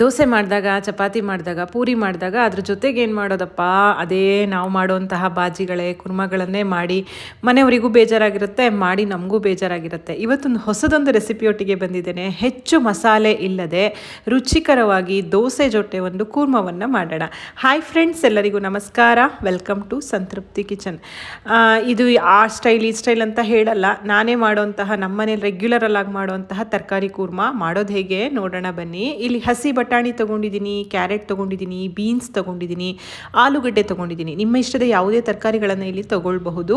ದೋಸೆ ಮಾಡಿದಾಗ, ಚಪಾತಿ ಮಾಡಿದಾಗ, ಪೂರಿ ಮಾಡಿದಾಗ ಅದ್ರ ಜೊತೆಗೆ ಏನು ಮಾಡೋದಪ್ಪ? ಅದೇ ನಾವು ಮಾಡುವಂತಹ ಬಾಜಿಗಳೇ, ಕುರ್ಮಗಳನ್ನೇ ಮಾಡಿ ಮನೆಯವರಿಗೂ ಬೇಜಾರಾಗಿರುತ್ತೆ, ಮಾಡಿ ನಮಗೂ ಬೇಜಾರಾಗಿರುತ್ತೆ. ಇವತ್ತೊಂದು ಹೊಸದೊಂದು ರೆಸಿಪಿಯೊಟ್ಟಿಗೆ ಬಂದಿದ್ದೇನೆ. ಹೆಚ್ಚು ಮಸಾಲೆ ಇಲ್ಲದೆ ರುಚಿಕರವಾಗಿ ದೋಸೆ ಜೊತೆ ಒಂದು ಕೂರ್ಮವನ್ನು ಮಾಡೋಣ. ಹಾಯ್ ಫ್ರೆಂಡ್ಸ್ ಎಲ್ಲರಿಗೂ ನಮಸ್ಕಾರ. ವೆಲ್ಕಮ್ ಟು ಸಂತೃಪ್ತಿ ಕಿಚನ್ ಇದು ಆ ಸ್ಟೈಲ್ ಈ ಸ್ಟೈಲ್ ಅಂತ ಹೇಳಲ್ಲ. ನಾನೇ ಮಾಡುವಂತಹ ನಮ್ಮನೇಲಿ ರೆಗ್ಯುಲರಲ್ಲಾಗಿ ಮಾಡುವಂತಹ ತರಕಾರಿ ಕೂರ್ಮ. ಮಾಡೋದು ಹೇಗೆ? ನೋಡೋಣ ಬನ್ನಿ. ಇಲ್ಲಿ ಹಸಿ ಬಟಾಣಿ ತೊಗೊಂಡಿದ್ದೀನಿ, ಕ್ಯಾರೆಟ್ ತೊಗೊಂಡಿದ್ದೀನಿ, ಬೀನ್ಸ್ ತೊಗೊಂಡಿದ್ದೀನಿ, ಆಲೂಗಡ್ಡೆ ತೊಗೊಂಡಿದ್ದೀನಿ. ನಿಮ್ಮ ಇಷ್ಟದ ಯಾವುದೇ ತರಕಾರಿಗಳನ್ನು ಇಲ್ಲಿ ತೊಗೊಳ್ಬಹುದು.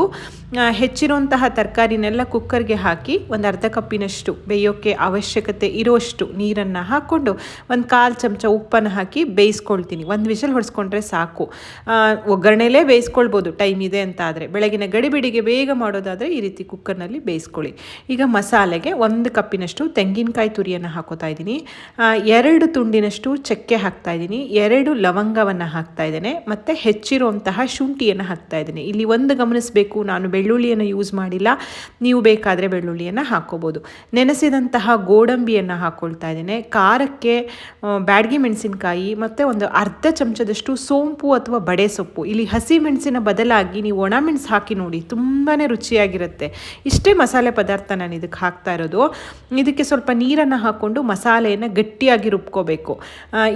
ಹೆಚ್ಚಿರುವಂತಹ ತರಕಾರಿನೆಲ್ಲ ಕುಕ್ಕರ್ಗೆ ಹಾಕಿ ಒಂದು ಅರ್ಧ ಕಪ್ಪಿನಷ್ಟು ಬೇಯೋಕ್ಕೆ ಅವಶ್ಯಕತೆ ಇರೋಷ್ಟು ನೀರನ್ನು ಹಾಕ್ಕೊಂಡು ಒಂದು ಕಾಲು ಚಮಚ ಉಪ್ಪನ್ನು ಹಾಕಿ ಬೇಯಿಸ್ಕೊಳ್ತೀನಿ. ಒಂದು ವಿಷಲ್ ಹೊಡೆಸ್ಕೊಂಡ್ರೆ ಸಾಕು. ಒಗ್ಗರಣೆಲೇ ಬೇಯಿಸ್ಕೊಳ್ಬೋದು. ಟೈಮ್ ಇದೆ ಅಂತ ಆದರೆ. ಬೆಳಗಿನ ಗಡಿಬಿಡಿಗೆ ಬೇಗ ಮಾಡೋದಾದರೆ ಈ ರೀತಿ ಕುಕ್ಕರ್ನಲ್ಲಿ ಬೇಯಿಸ್ಕೊಳ್ಳಿ. ಈಗ ಮಸಾಲೆಗೆ ಒಂದು ಕಪ್ಪಿನಷ್ಟು ತೆಂಗಿನಕಾಯಿ ತುರಿಯನ್ನು ಹಾಕೋತಾ ಇದ್ದೀನಿ. ಎರಡು ತುಂಡು ತುಂಡಿನಷ್ಟು ಚಕ್ಕೆ ಹಾಕ್ತಾ ಇದ್ದೀನಿ. ಎರಡು ಲವಂಗವನ್ನು ಹಾಕ್ತಾ ಇದ್ದೇನೆ. ಮತ್ತು ಹೆಚ್ಚಿರುವಂತಹ ಶುಂಠಿಯನ್ನು ಹಾಕ್ತಾ ಇದ್ದೀನಿ. ಇಲ್ಲಿ ಒಂದು ಗಮನಿಸಬೇಕು, ನಾನು ಬೆಳ್ಳುಳ್ಳಿಯನ್ನು ಯೂಸ್ ಮಾಡಿಲ್ಲ. ನೀವು ಬೇಕಾದರೆ ಬೆಳ್ಳುಳ್ಳಿಯನ್ನು ಹಾಕ್ಕೋಬೋದು ನೆನೆಸಿದಂತಹ ಗೋಡಂಬಿಯನ್ನು ಹಾಕ್ಕೊಳ್ತಾ ಇದ್ದೇನೆ. ಖಾರಕ್ಕೆ ಬ್ಯಾಡ್ಗಿ ಮೆಣಸಿನಕಾಯಿ, ಮತ್ತು ಒಂದು ಅರ್ಧ ಚಮಚದಷ್ಟು ಸೋಂಪು ಅಥವಾ ಬಡೆ ಸೊಪ್ಪು. ಇಲ್ಲಿ ಹಸಿ ಮೆಣಸಿನ ಬದಲಾಗಿ ನೀವು ಒಣ ಮೆಣಸು ಹಾಕಿ ನೋಡಿ ತುಂಬಾ ರುಚಿಯಾಗಿರುತ್ತೆ. ಇಷ್ಟೇ ಮಸಾಲೆ ಪದಾರ್ಥ ನಾನು ಇದಕ್ಕೆ ಹಾಕ್ತಾ ಇರೋದು. ಇದಕ್ಕೆ ಸ್ವಲ್ಪ ನೀರನ್ನು ಹಾಕ್ಕೊಂಡು ಮಸಾಲೆಯನ್ನು ಗಟ್ಟಿಯಾಗಿ ರುಬ್ಕೋಬೇಕು.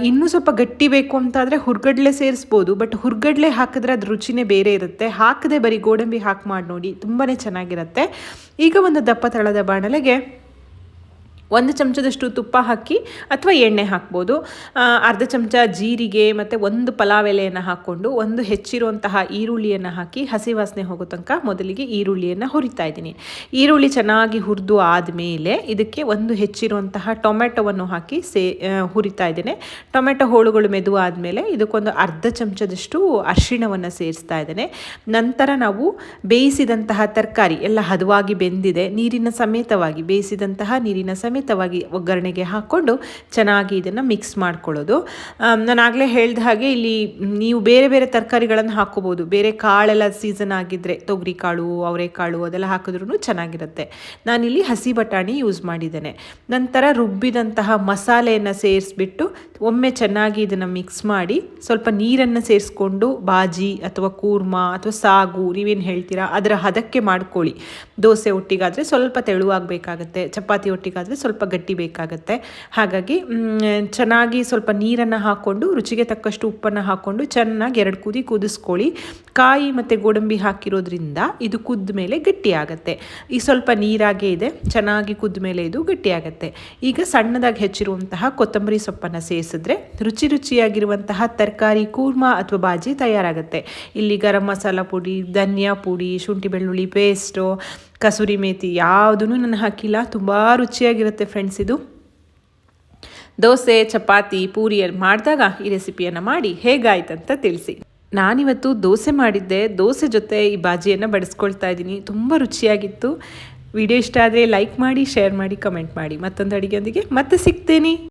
ಇನ್ನೂ ಸ್ವಲ್ಪ ಗಟ್ಟಿ ಬೇಕು ಅಂತಾದರೆ ಹುರ್ಗಡ್ಲೆ ಸೇರಿಸ್ಬೋದು ಬಟ್ ಹುರ್ಗಡ್ಲೆ ಹಾಕಿದ್ರೆ ಅದು ರುಚಿನೇ ಬೇರೆ ಇರುತ್ತೆ. ಹಾಕದೆ ಬರೀ ಗೋಡಂಬಿ ಹಾಕಿ ಮಾಡಿ ನೋಡಿ ತುಂಬಾ ಚೆನ್ನಾಗಿರುತ್ತೆ. ಈಗ ಒಂದು ದಪ್ಪ ತಳದ ಬಾಣಲೆಗೆ ಒಂದು ಚಮಚದಷ್ಟು ತುಪ್ಪ ಹಾಕಿ ಅಥವಾ ಎಣ್ಣೆ ಹಾಕ್ಬೋದು. ಅರ್ಧ ಚಮಚ ಜೀರಿಗೆ ಮತ್ತು ಒಂದು ಪಲಾವ್ ಎಲೆಯನ್ನು ಹಾಕ್ಕೊಂಡು ಒಂದು ಹೆಚ್ಚಿರುವಂತಹ ಈರುಳ್ಳಿಯನ್ನು ಹಾಕಿ ಹಸಿ ವಾಸನೆ ಹೋಗೋ ತನಕ ಮೊದಲಿಗೆ ಈರುಳ್ಳಿಯನ್ನು ಹುರಿತಾ ಇದ್ದೀನಿ. ಈರುಳ್ಳಿ ಚೆನ್ನಾಗಿ ಹುರಿದು ಆದಮೇಲೆ ಇದಕ್ಕೆ ಒಂದು ಹೆಚ್ಚಿರುವಂತಹ ಟೊಮೆಟೊವನ್ನು ಹಾಕಿ ಸೇ ಹುರಿತಾ ಇದ್ದೇನೆ. ಟೊಮೆಟೊ ಹೋಳುಗಳು ಮೆದು ಆದಮೇಲೆ ಇದಕ್ಕೊಂದು ಅರ್ಧ ಚಮಚದಷ್ಟು ಅರಿಶಿಣವನ್ನು ಸೇರಿಸ್ತಾ ಇದ್ದೇನೆ. ನಂತರ ನಾವು ಬೇಯಿಸಿದಂತಹ ತರಕಾರಿ ಎಲ್ಲ ಹದವಾಗಿ ಬೆಂದಿದೆ. ನೀರಿನ ಸಮೇತವಾಗಿ ಬೇಯಿಸಿದಂತಹ ನೀರಿನ ಸಮೇತ ಸಮೇತವಾಗಿ ಒಗ್ಗರಣೆಗೆ ಹಾಕ್ಕೊಂಡು ಚೆನ್ನಾಗಿ ಇದನ್ನು ಮಿಕ್ಸ್ ಮಾಡ್ಕೊಳ್ಳೋದು. ನಾನು ಆಗಲೇ ಹೇಳಿದ ಹಾಗೆ ಇಲ್ಲಿ ನೀವು ಬೇರೆ ಬೇರೆ ತರಕಾರಿಗಳನ್ನು ಹಾಕೋಬೋದು ಬೇರೆ ಕಾಳೆಲ್ಲ ಸೀಸನ್ ಆಗಿದ್ದರೆ ತೊಗರಿ ಕಾಳು ಅವರೆಕಾಳು ಅದೆಲ್ಲ ಹಾಕಿದ್ರೂ ಚೆನ್ನಾಗಿರುತ್ತೆ. ನಾನಿಲ್ಲಿ ಹಸಿ ಬಟಾಣಿ ಯೂಸ್ ಮಾಡಿದ್ದೇನೆ. ನಂತರ ರುಬ್ಬಿದಂತಹ ಮಸಾಲೆಯನ್ನು ಸೇರಿಸ್ಬಿಟ್ಟು ಒಮ್ಮೆ ಚೆನ್ನಾಗಿ ಇದನ್ನು ಮಿಕ್ಸ್ ಮಾಡಿ ಸ್ವಲ್ಪ ನೀರನ್ನು ಸೇರಿಸ್ಕೊಂಡು ಬಾಜಿ ಅಥವಾ ಕೂರ್ಮ ಅಥವಾ ಸಾಗು, ನೀವೇನು ಹೇಳ್ತೀರಾ ಅದರ ಹದಕ್ಕೆ ಮಾಡ್ಕೊಳ್ಳಿ. ದೋಸೆ ಒಟ್ಟಿಗಾದರೆ ಸ್ವಲ್ಪ ತೆಳುವಾಗಬೇಕಾಗತ್ತೆ, ಚಪಾತಿ ಒಟ್ಟಿಗಾದರೆ ಸ್ವಲ್ಪ ಸ್ವಲ್ಪ ಗಟ್ಟಿ ಬೇಕಾಗುತ್ತೆ. ಹಾಗಾಗಿ ಚೆನ್ನಾಗಿ ಸ್ವಲ್ಪ ನೀರನ್ನು ಹಾಕ್ಕೊಂಡು ರುಚಿಗೆ ತಕ್ಕಷ್ಟು ಉಪ್ಪನ್ನು ಹಾಕ್ಕೊಂಡು ಚೆನ್ನಾಗಿ ಎರಡು ಕುದಿ ಕುದಿಸ್ಕೊಳ್ಳಿ. ಕಾಯಿ ಮತ್ತು ಗೋಡಂಬಿ ಹಾಕಿರೋದ್ರಿಂದ ಇದು ಕುದ್ದ ಮೇಲೆ ಗಟ್ಟಿ ಆಗುತ್ತೆ ಈ ಸ್ವಲ್ಪ ನೀರಾಗೇ ಇದೆ, ಚೆನ್ನಾಗಿ ಕುದ್ದ ಮೇಲೆ ಇದು ಗಟ್ಟಿಯಾಗತ್ತೆ. ಈಗ ಸಣ್ಣದಾಗಿ ಹೆಚ್ಚಿರುವಂತಹ ಕೊತ್ತಂಬರಿ ಸೊಪ್ಪನ್ನು ಸೇರಿಸಿದ್ರೆ ರುಚಿ ರುಚಿಯಾಗಿರುವಂತಹ ತರಕಾರಿ, ಕೂರ್ಮ ಅಥವಾ ಬಾಜಿ ತಯಾರಾಗುತ್ತೆ. ಇಲ್ಲಿ ಗರಂ ಮಸಾಲ ಪುಡಿ, ಧನಿಯಾ ಪುಡಿ, ಶುಂಠಿ ಬೆಳ್ಳುಳ್ಳಿ ಪೇಸ್ಟು ಕಸೂರಿ ಮೇಥಿ ಯಾವುದೂ ನಾನು ಹಾಕಿಲ್ಲ. ತುಂಬ ರುಚಿಯಾಗಿರುತ್ತೆ ಫ್ರೆಂಡ್ಸ್ ಇದು. ದೋಸೆ, ಚಪಾತಿ ಪೂರಿಯಲ್ಲಿ ಮಾಡಿದಾಗ ಈ ರೆಸಿಪಿಯನ್ನು ಮಾಡಿ ಹೇಗಾಯ್ತಂತ ತಿಳಿಸಿ. ನಾನಿವತ್ತು ದೋಸೆ ಮಾಡಿದ್ದೆ. ದೋಸೆ ಜೊತೆ ಈ ಬಾಜಿಯನ್ನು ಬಡಿಸ್ಕೊಳ್ತಾ ಇದ್ದೀನಿ. ತುಂಬ ರುಚಿಯಾಗಿತ್ತು. ವಿಡಿಯೋ ಇಷ್ಟ ಆದರೆ ಲೈಕ್ ಮಾಡಿ ಶೇರ್ ಮಾಡಿ ಕಮೆಂಟ್ ಮಾಡಿ. ಮತ್ತೊಂದು ಅಡುಗೆಯೊಂದಿಗೆ ಮತ್ತೆ ಸಿಗ್ತೇನೆ.